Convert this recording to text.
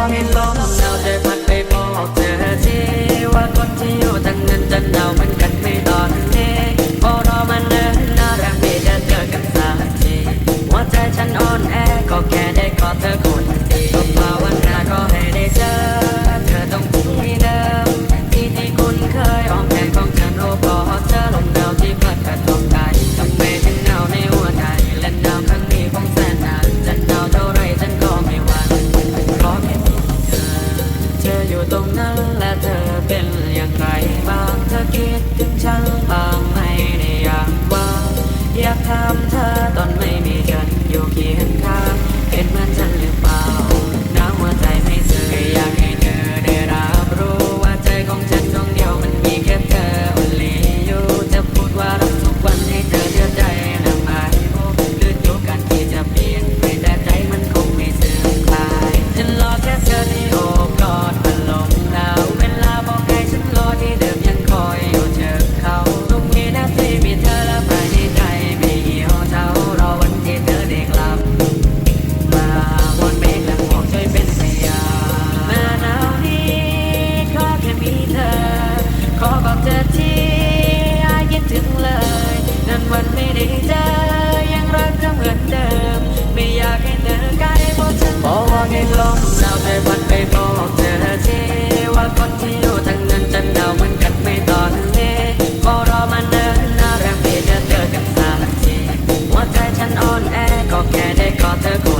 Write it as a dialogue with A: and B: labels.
A: long and long รงนั้นและเธอเป็นอย่างไรบ้างเธอคิดถึงฉันบ้างไหม ให้ลมหนาวไปวัดไปบอกเธอที่ว่าคนที่อยู่ทางเงินจะหนาวมันกัดไม่ต่อนนี้ก็รอมาเนิ่นนานแรงเพียจะเจอกันสักทีหัวใจฉันอ่อนแอก็แค่ได้กอดเธอคน